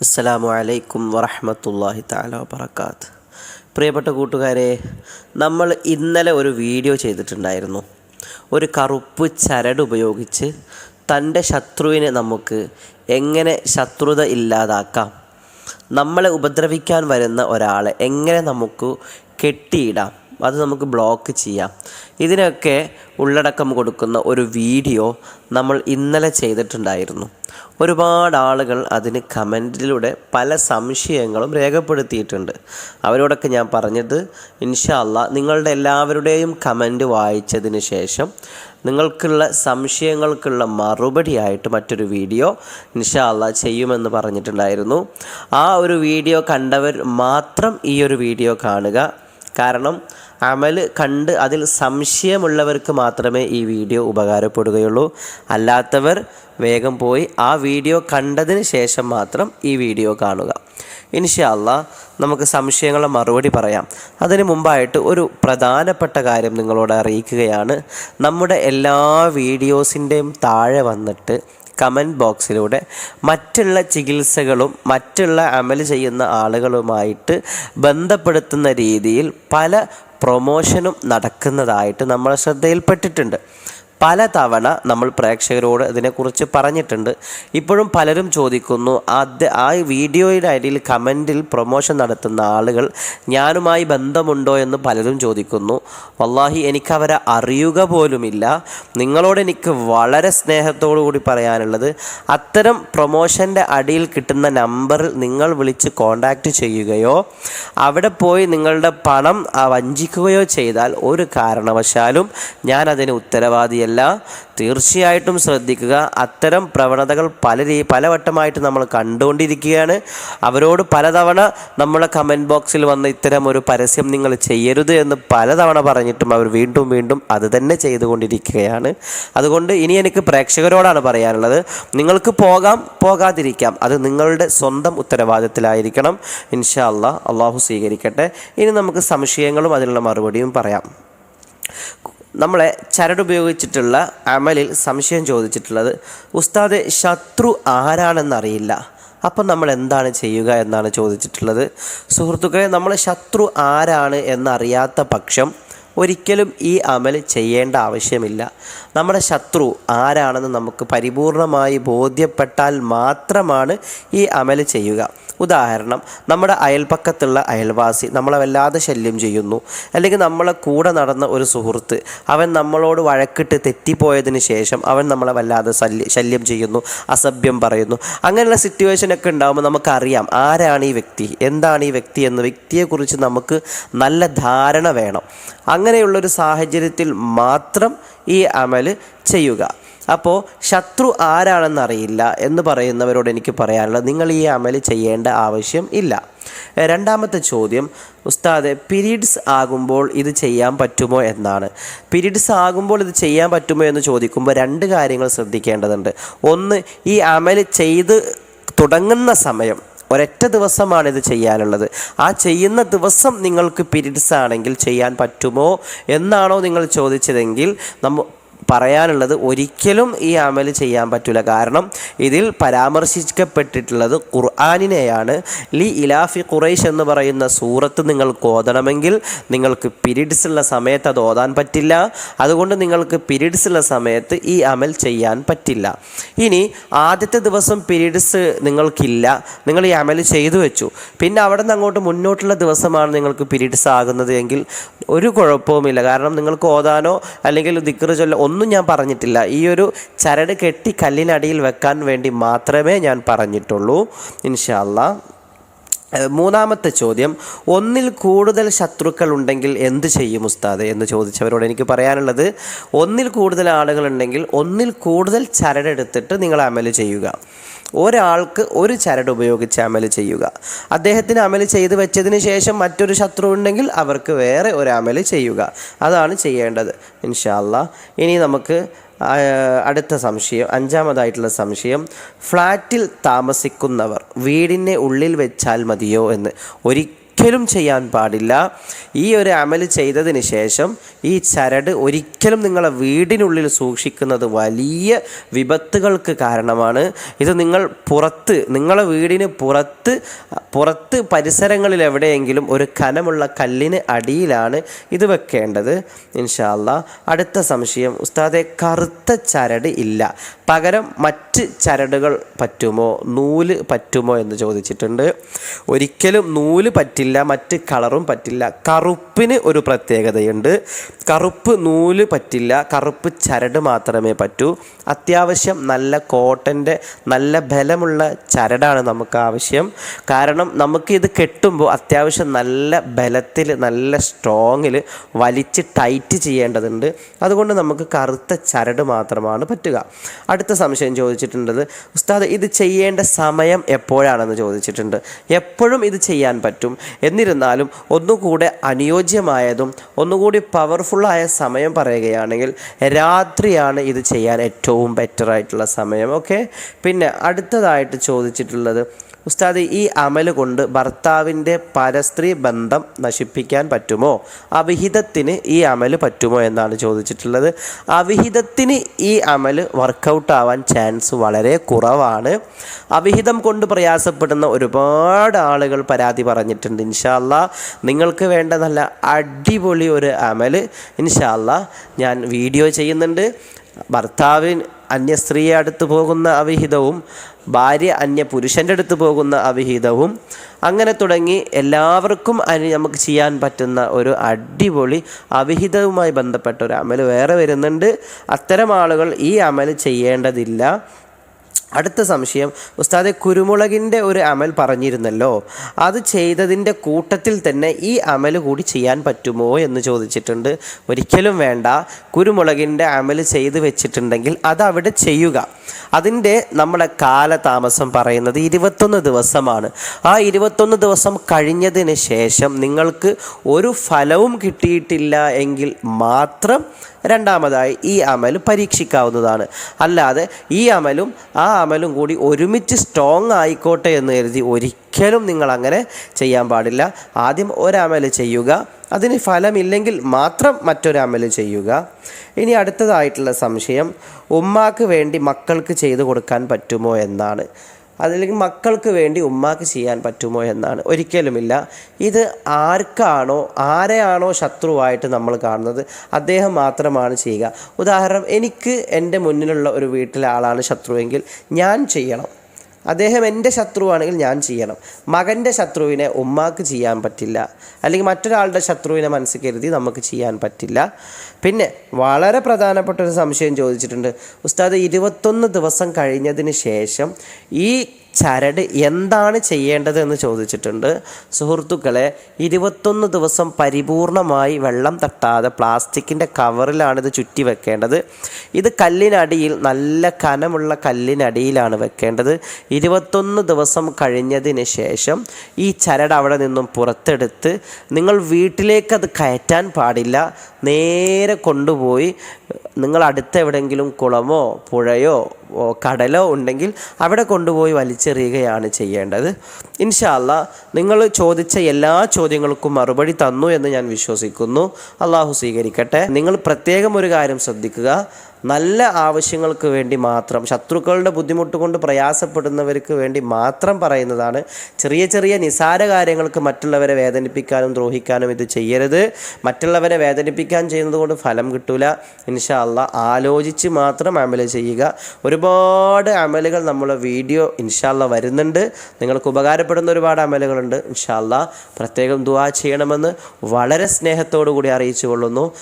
അസ്സലാമു അലൈക്കും വറഹമത്തല്ലാഹി താല വബർക്കാത്ത് പ്രിയപ്പെട്ട കൂട്ടുകാരെ നമ്മൾ ഇന്നലെ ഒരു വീഡിയോ ചെയ്തിട്ടുണ്ടായിരുന്നു. ഒരു കറുപ്പ് ചരട് ഉപയോഗിച്ച് തന്റെ ശത്രുവിനെ നമുക്ക് എങ്ങനെ ശത്രുത ഇല്ലാതാക്കാം നമ്മളെ ഉപദ്രവിക്കാൻ വരുന്ന ഒരാളെ എങ്ങനെ നമുക്ക് കെട്ടിയിടാം അത് നമുക്ക് ബ്ലോക്ക് ചെയ്യാം. ഇതിനൊക്കെ ഉള്ളടക്കം കൊടുക്കുന്ന ഒരു വീഡിയോ നമ്മൾ ഇന്നലെ ചെയ്തിട്ടുണ്ടായിരുന്നു. ഒരുപാട് ആളുകൾ അതിന് കമന്റിലൂടെ പല സംശയങ്ങളും രേഖപ്പെടുത്തിയിട്ടുണ്ട്. അവരോടൊക്കെ ഞാൻ പറഞ്ഞത് ഇൻഷാല്ല നിങ്ങളുടെ എല്ലാവരുടെയും കമന്റ് വായിച്ചതിന് ശേഷം നിങ്ങൾക്കുള്ള സംശയങ്ങൾക്കുള്ള മറുപടിയായിട്ട് മറ്റൊരു വീഡിയോ ഇൻഷാല്ല ചെയ്യുമെന്ന് പറഞ്ഞിട്ടുണ്ടായിരുന്നു. ആ ഒരു വീഡിയോ കണ്ടവർ മാത്രം ഈ ഒരു വീഡിയോ കാണുക. കാരണം അമൽ കണ്ട് അതിൽ സംശയമുള്ളവർക്ക് മാത്രമേ ഈ വീഡിയോ ഉപകാരപ്പെടുകയുള്ളൂ. അല്ലാത്തവർ വേഗം പോയി ആ വീഡിയോ കണ്ടതിന് ശേഷം മാത്രം ഈ വീഡിയോ കാണുക. ഇൻഷാല്ല നമുക്ക് സംശയങ്ങളെ മറുപടി പറയാം. അതിന് മുമ്പായിട്ട് ഒരു പ്രധാനപ്പെട്ട കാര്യം നിങ്ങളോട് അറിയിക്കുകയാണ്. നമ്മുടെ എല്ലാ വീഡിയോസിന്റെയും താഴെ വന്നിട്ട് കമന്റ് ബോക്സിലൂടെ മറ്റുള്ള ചികിത്സകളും മറ്റുള്ള അമൽ ചെയ്യുന്ന ആളുകളുമായിട്ട് ബന്ധപ്പെടുത്തുന്ന രീതിയിൽ പല പ്രൊമോഷനും നടക്കുന്നതായിട്ട് നമ്മൾ ശ്രദ്ധയിൽപ്പെട്ടിട്ടുണ്ട്. പല തവണ നമ്മൾ പ്രേക്ഷകരോട് ഇതിനെക്കുറിച്ച് പറഞ്ഞിട്ടുണ്ട്. ഇപ്പോഴും പലരും ചോദിക്കുന്നു അത് ആ വീഡിയോയുടെ അടിയിൽ കമന്റിൽ പ്രൊമോഷൻ നടത്തുന്ന ആളുകൾ ഞാനുമായി ബന്ധമുണ്ടോ എന്ന് പലരും ചോദിക്കുന്നു. വല്ലാഹി എനിക്കവരെ അറിയുക പോലുമില്ല. നിങ്ങളോട് എനിക്ക് വളരെ സ്നേഹത്തോടു കൂടി പറയാനുള്ളത് അത്തരം പ്രൊമോഷന്റെ അടിയിൽ കിട്ടുന്ന നമ്പറിൽ നിങ്ങൾ വിളിച്ച് കോണ്ടാക്റ്റ് ചെയ്യുകയോ അവിടെ പോയി നിങ്ങളുടെ പണം വഞ്ചിക്കുകയോ ചെയ്താൽ ഒരു കാരണവശാലും ഞാൻ ഉത്തരവാദിയല്ല. തീർച്ചയായിട്ടും ശ്രദ്ധിക്കുക. അത്തരം പ്രവണതകൾ പല രീ പലവട്ടമായിട്ട് നമ്മൾ കണ്ടുകൊണ്ടിരിക്കുകയാണ്. അവരോട് പലതവണ നമ്മളെ കമന്റ് ബോക്സിൽ വന്ന് ഇത്തരം ഒരു പരസ്യം നിങ്ങൾ ചെയ്യരുത് എന്ന് പലതവണ പറഞ്ഞിട്ടും അവർ വീണ്ടും വീണ്ടും അത് തന്നെ ചെയ്തുകൊണ്ടിരിക്കുകയാണ്. അതുകൊണ്ട് ഇനി എനിക്ക് പ്രേക്ഷകരോടാണ് പറയാനുള്ളത് നിങ്ങൾക്ക് പോകാം പോകാതിരിക്കാം. അത് നിങ്ങളുടെ സ്വന്തം ഉത്തരവാദിത്തത്തിലായിരിക്കണം. ഇൻഷാ അള്ളാഹ് അള്ളാഹു സ്വീകരിക്കട്ടെ. ഇനി നമുക്ക് സംശയങ്ങളും അതിനുള്ള മറുപടിയും പറയാം. നമ്മളെ ചരടുപയോഗിച്ചിട്ടുള്ള അമലിൽ സംശയം ചോദിച്ചിട്ടുള്ളത് ഉസ്താദ് ശത്രു ആരാണെന്നറിയില്ല. അപ്പം നമ്മൾ എന്താണ് ചെയ്യുക എന്നാണ് ചോദിച്ചിട്ടുള്ളത്. സുഹൃത്തുക്കളെ നമ്മൾ ശത്രു ആരാണ് എന്നറിയാത്ത പക്ഷം ഒരിക്കലും ഈ അമൽ ചെയ്യേണ്ട ആവശ്യമില്ല. നമ്മുടെ ശത്രു ആരാണെന്ന് നമുക്ക് പരിപൂർണമായി ബോധ്യപ്പെട്ടാൽ മാത്രമാണ് ഈ അമൽ ചെയ്യുക. ഉദാഹരണം നമ്മുടെ അയൽപ്പക്കത്തുള്ള അയൽവാസി നമ്മളെ വല്ലാതെ ശല്യം ചെയ്യുന്നു. അല്ലെങ്കിൽ നമ്മളെ കൂടെ നടന്ന ഒരു സുഹൃത്ത് അവൻ നമ്മളോട് വഴക്കിട്ട് തെറ്റിപ്പോയതിന് ശേഷം അവൻ നമ്മളെ വല്ലാതെ ശല്യം ചെയ്യുന്നു അസഭ്യം പറയുന്നു. അങ്ങനെയുള്ള സിറ്റുവേഷനൊക്കെ ഉണ്ടാകുമ്പോൾ നമുക്കറിയാം ആരാണ് ഈ വ്യക്തി എന്താണ് ഈ വ്യക്തി എന്ന് വ്യക്തിയെക്കുറിച്ച് നമുക്ക് നല്ല ധാരണ വേണം. അങ്ങനെയുള്ളൊരു സാഹചര്യത്തിൽ മാത്രം ഈ അമൽ ചെയ്യുക. അപ്പോൾ ശത്രു ആരാണെന്ന് അറിയില്ല എന്ന് പറയുന്നവരോട് എനിക്ക് പറയാനുള്ളത് നിങ്ങൾ ഈ അമൽ ചെയ്യേണ്ട ആവശ്യം ഇല്ല. രണ്ടാമത്തെ ചോദ്യം ഉസ്താദ് പിരീഡ്സ് ആകുമ്പോൾ ഇത് ചെയ്യാൻ പറ്റുമോ എന്നാണ്. പിരീഡ്സ് ആകുമ്പോൾ ഇത് ചെയ്യാൻ പറ്റുമോ എന്ന് ചോദിക്കുമ്പോൾ രണ്ട് കാര്യങ്ങൾ ശ്രദ്ധിക്കേണ്ടതുണ്ട്. ഒന്ന് ഈ അമൽ ചെയ്ത് തുടങ്ങുന്ന സമയം. ഒരൊറ്റ ഇത് ചെയ്യാനുള്ളത്. ആ ചെയ്യുന്ന ദിവസം നിങ്ങൾക്ക് പീരീഡ്സ് ആണെങ്കിൽ ചെയ്യാൻ പറ്റുമോ? എന്നാണോ നിങ്ങൾ ചോദിച്ചതെങ്കിൽ നമ്മ പറയാനുള്ളത് ഒരിക്കലും ഈ അമൽ ചെയ്യാൻ പറ്റില്ല കാരണം ഇതിൽ പരാമർശിക്കപ്പെട്ടിട്ടുള്ളത് ഖുർആാനിനെയാണ്. ലി ഇലാഫി ഖുറൈഷ് എന്ന് പറയുന്ന സൂറത്ത് നിങ്ങൾക്ക് ഓതണമെങ്കിൽ നിങ്ങൾക്ക് പിരീഡ്സ് ഉള്ള സമയത്ത് അത് ഓതാൻ പറ്റില്ല. അതുകൊണ്ട് നിങ്ങൾക്ക് പിരീഡ്സ് ഉള്ള സമയത്ത് ഈ അമൽ ചെയ്യാൻ പറ്റില്ല. ഇനി ആദ്യത്തെ ദിവസം പിരീഡ്സ് നിങ്ങൾക്കില്ല. നിങ്ങൾ ഈ അമൽ ചെയ്തു വെച്ചു. പിന്നെ അവിടെ നിന്ന് അങ്ങോട്ട് മുന്നോട്ടുള്ള ദിവസമാണ് നിങ്ങൾക്ക് പിരീഡ്സ് ആകുന്നത് എങ്കിൽ ഒരു കുഴപ്പവുമില്ല. കാരണം നിങ്ങൾക്ക് ഓതാനോ അല്ലെങ്കിൽ ദിക്കറ് ചൊല്ല ഒന്നും ഞാൻ പറഞ്ഞിട്ടില്ല. ഈ ഒരു ചരട് കെട്ടി കല്ലിനടിയിൽ വെക്കാൻ വേണ്ടി മാത്രമേ ഞാൻ പറഞ്ഞിട്ടുള്ളൂ. ഇൻഷാല്ല മൂന്നാമത്തെ ചോദ്യം. ഒന്നിൽ കൂടുതൽ ശത്രുക്കൾ ഉണ്ടെങ്കിൽ എന്ത് ചെയ്യും ഉസ്താദ്? എന്ന് ചോദിച്ചവരോട് എനിക്ക് പറയാനുള്ളത് ഒന്നിൽ കൂടുതൽ ആളുകളുണ്ടെങ്കിൽ ഒന്നിൽ കൂടുതൽ ചരടെടുത്തിട്ട് നിങ്ങൾ അമൽ ചെയ്യുക. ഒരാൾക്ക് ഒരു ചരട് ഉപയോഗിച്ച് അമൽ ചെയ്യുക. അദ്ദേഹത്തിന് അമൽ ചെയ്ത് വെച്ചതിന് ശേഷം മറ്റൊരു ശത്രു ഉണ്ടെങ്കിൽ അവർക്ക് വേറെ ഒരു അമൽ ചെയ്യുക. അതാണ് ചെയ്യേണ്ടത്. ഇൻഷാല്ല ഇനി നമുക്ക് അടുത്ത സംശയം അഞ്ചാമതായിട്ടുള്ള സംശയം. ഫ്ലാറ്റിൽ താമസിക്കുന്നവർ വീടിന്റെ ഉള്ളിൽ വെച്ചാൽ മതിയോ എന്ന്. ഒരിക്കലും ഒരിക്കലും ചെയ്യാൻ പാടില്ല. ഈ ഒരു അമൽ ചെയ്തതിന് ശേഷം ഈ ചരട് ഒരിക്കലും നിങ്ങളെ വീടിനുള്ളിൽ സൂക്ഷിക്കുന്നത് വലിയ വിപത്തുകൾക്ക് കാരണമാണ്. ഇത് നിങ്ങൾ പുറത്ത് നിങ്ങളെ വീടിന് പുറത്ത് പുറത്ത് പരിസരങ്ങളിൽ എവിടെയെങ്കിലും ഒരു കനമുള്ള കല്ലിന് അടിയിലാണ് ഇത് വെക്കേണ്ടത്. ഇൻഷാല്ല അടുത്ത സംശയം ഉസ്താദെ കറുത്ത ചരട് ഇല്ല. പകരം മറ്റ് ചരടുകൾ പറ്റുമോ? നൂൽ പറ്റുമോ എന്ന് ചോദിച്ചിട്ടുണ്ട്. ഒരിക്കലും നൂൽ പറ്റില്ല. മറ്റ് കളറും പറ്റില്ല. കറുപ്പിന് ഒരു പ്രത്യേകതയുണ്ട്. കറുപ്പ് നൂൽ പറ്റില്ല കറുപ്പ് ചരട് മാത്രമേ പറ്റൂ. അത്യാവശ്യം നല്ല കോട്ടന്റെ നല്ല ബലമുള്ള ചരടാണ് നമുക്ക് ആവശ്യം. കാരണം നമുക്ക് ഇത് കെട്ടുമ്പോൾ അത്യാവശ്യം നല്ല ബലത്തിൽ നല്ല സ്ട്രോങ്ങിൽ വലിച്ച് ടൈറ്റ് ചെയ്യേണ്ടതുണ്ട്. അതുകൊണ്ട് നമുക്ക് കറുത്ത ചരട് മാത്രമാണ് പറ്റുക. അടുത്ത സംശയം ചോദിച്ചിട്ടുണ്ടത് ഉസ്താദ് ഇത് ചെയ്യേണ്ട സമയം എപ്പോഴാണെന്ന് ചോദിച്ചിട്ടുണ്ട്. എപ്പോഴും ഇത് ചെയ്യാൻ പറ്റും. എന്നിരുന്നാലും ഒന്നുകൂടെ അനുയോജ്യമായതും ഒന്നുകൂടി പവർഫുള്ളായ സമയം പറയുകയാണെങ്കിൽ രാത്രിയാണ് ഇത് ചെയ്യാൻ ഏറ്റവും ബെറ്റർ ആയിട്ടുള്ള സമയം ഓക്കെ പിന്നെ അടുത്തതായിട്ട് ചോദിച്ചിട്ടുള്ളത് ഉസ്താദ് ഈ അമൽ കൊണ്ട് ഭർത്താവിന്റെ പരസ്ത്രീ ബന്ധം നശിപ്പിക്കാൻ പറ്റുമോ? അവിഹിതത്തിന് ഈ അമൽ പറ്റുമോ? എന്നാണ് ചോദിച്ചിട്ടുള്ളത്. അവിഹിതത്തിന് ഈ അമൽ വർക്കൗട്ട് ആവാൻ ചാൻസ് വളരെ കുറവാണ്. അവിഹിതം കൊണ്ട് പ്രയാസപ്പെടുന്ന ഒരുപാട് ആളുകൾ പരാതി പറഞ്ഞിട്ടുണ്ട് ഇൻഷാല്ല നിങ്ങൾക്ക് വേണ്ട നല്ല അടിപൊളി ഒരു അമൽ ഇൻഷാല്ല ഞാൻ വീഡിയോ ചെയ്യുന്നുണ്ട്. ഭർത്താവിൻ അന്യ സ്ത്രീയെ അടുത്ത് പോകുന്ന അവിഹിതവും ഭാര്യ അന്യ പുരുഷന്റെ അടുത്ത് പോകുന്ന അവിഹിതവും അങ്ങനെ തുടങ്ങി എല്ലാവർക്കും അനി നമുക്ക് ചെയ്യാൻ പറ്റുന്ന ഒരു അടിപൊളി അവിഹിതവുമായി ബന്ധപ്പെട്ട ഒരു അമൽ വേറെ വരുന്നുണ്ട്. അത്തരം ആളുകൾ ഈ അമൽ ചെയ്യേണ്ടതില്ല. അടുത്ത സംശയം ഉസ്താദെ കുരുമുളകിന്റെ ഒരു അമൽ പറഞ്ഞിരുന്നല്ലോ. അത് ചെയ്തതിന്റെ കൂട്ടത്തിൽ തന്നെ ഈ അമൽ കൂടി ചെയ്യാൻ പറ്റുമോ എന്ന് ചോദിച്ചിട്ടുണ്ട്. ഒരിക്കലും വേണ്ട. കുരുമുളകിന്റെ അമൽ ചെയ്ത് വെച്ചിട്ടുണ്ടെങ്കിൽ അത് അവിടെ ചെയ്യുക. അതിന്റെ നമ്മുടെ കാലതാമസം പറയുന്നത് ഇരുപത്തൊന്ന് ദിവസമാണ്. ആ ഇരുപത്തൊന്ന് ദിവസം കഴിഞ്ഞതിന് ശേഷം നിങ്ങൾക്ക് ഒരു ഫലവും കിട്ടിയിട്ടില്ല എങ്കിൽ മാത്രം രണ്ടാമതായി ഈ അമൽ പരീക്ഷിക്കാവുന്നതാണ്. അല്ലാതെ ഈ അമലും ആ അമലും കൂടി ഒരുമിച്ച് സ്ട്രോങ് ആയിക്കോട്ടെ എന്ന് കരുതി ഒരിക്കലും നിങ്ങൾ അങ്ങനെ ചെയ്യാൻ പാടില്ല. ആദ്യം ഒരമൽ ചെയ്യുക അതിന് ഫലമില്ലെങ്കിൽ മാത്രം മറ്റൊരു അമൽ ചെയ്യുക. ഇനി അടുത്തതായിട്ടുള്ള സംശയം ഉമ്മാക്ക് വേണ്ടി മക്കൾക്ക് ചെയ്തു കൊടുക്കാൻ പറ്റുമോ എന്നാണ്. അതല്ലെങ്കിൽ മക്കൾക്ക് വേണ്ടി ഉമ്മാക്ക് ചെയ്യാൻ പറ്റുമോ എന്നാണ്. ഒരിക്കലുമില്ല. ഇത് ആർക്കാണോ ആരെയാണോ ശത്രുവായിട്ട് നമ്മൾ കാണുന്നത്? അദ്ദേഹം മാത്രമാണ് ചെയ്യുക. ഉദാഹരണം എനിക്ക് എന്റെ മുന്നിലുള്ള ഒരു വീട്ടിലെ ആളാണ് ശത്രുവെങ്കിൽ ഞാൻ ചെയ്യണം. അദ്ദേഹം എന്റെ ശത്രുവാണെങ്കിൽ ഞാൻ ചെയ്യണം. മകന്റെ ശത്രുവിനെ ഉമ്മാക്ക് ചെയ്യാൻ പറ്റില്ല. അല്ലെങ്കിൽ മറ്റൊരാളുടെ ശത്രുവിനെ മനസ്സിൽ കരുതി നമുക്ക് ചെയ്യാൻ പറ്റില്ല. പിന്നെ വളരെ പ്രധാനപ്പെട്ട ഒരു സംശയം ചോദിച്ചിട്ടുണ്ട്. ഉസ്താദ് ഇരുപത്തൊന്ന് ദിവസം കഴിഞ്ഞതിന് ശേഷം ഈ ചരട് എന്താണ് ചെയ്യേണ്ടത് എന്ന് ചോദിച്ചിട്ടുണ്ട്. സുഹൃത്തുക്കളെ ഇരുപത്തൊന്ന് ദിവസം പരിപൂർണമായി വെള്ളം തട്ടാതെ പ്ലാസ്റ്റിക്കിന്റെ കവറിലാണ് ഇത് ചുറ്റി വെക്കേണ്ടത്. ഇത് കല്ലിനടിയിൽ നല്ല കനമുള്ള കല്ലിനടിയിലാണ് വെക്കേണ്ടത്. ഇരുപത്തൊന്ന് ദിവസം കഴിഞ്ഞതിന് ശേഷം ഈ ചരട് അവിടെ നിന്നും പുറത്തെടുത്ത് നിങ്ങൾ വീട്ടിലേക്ക് അത് കയറ്റാൻ പാടില്ല. നേരെ കൊണ്ടുപോയി നിങ്ങൾ അടുത്ത എവിടെയെങ്കിലും കുളമോ പുഴയോ കടലോ ഉണ്ടെങ്കിൽ അവിടെ കൊണ്ടുപോയി വലിച്ചെറിയുകയാണ് ചെയ്യേണ്ടത്. ഇൻഷാല്ല നിങ്ങൾ ചോദിച്ച എല്ലാ ചോദ്യങ്ങൾക്കും മറുപടി തന്നു എന്ന് ഞാൻ വിശ്വസിക്കുന്നു. അള്ളാഹു സ്വീകരിക്കട്ടെ. നിങ്ങൾ പ്രത്യേകം ഒരു കാര്യം ശ്രദ്ധിക്കുക. നല്ല ആവശ്യങ്ങൾക്ക് വേണ്ടി മാത്രം ശത്രുക്കളുടെ ബുദ്ധിമുട്ട് കൊണ്ട് പ്രയാസപ്പെടുന്നവർക്ക് വേണ്ടി മാത്രം പറയുന്നതാണ് ചെറിയ ചെറിയ നിസാര കാര്യങ്ങൾക്ക് മറ്റുള്ളവരെ വേദനിപ്പിക്കാനും ദ്രോഹിക്കാനും ഇത് ചെയ്യരുത്. മറ്റുള്ളവരെ വേദനിപ്പിക്കാൻ ചെയ്യുന്നത് കൊണ്ട് ഫലം കിട്ടൂല. ഇൻഷാ അള്ളാ ആലോചിച്ച് മാത്രം അമൽ ചെയ്യുക. ഒരുപാട് അമലുകൾ നമ്മളെ വീഡിയോ ഇൻഷാല്ല വരുന്നുണ്ട്. നിങ്ങൾക്ക് ഉപകാരപ്പെടുന്ന ഒരുപാട് അമലുകളുണ്ട്. ഇൻഷാല്ല പ്രത്യേകം ദുവാ ചെയ്യണമെന്ന് വളരെ സ്നേഹത്തോടു കൂടി അറിയിച്ചു കൊള്ളുന്നു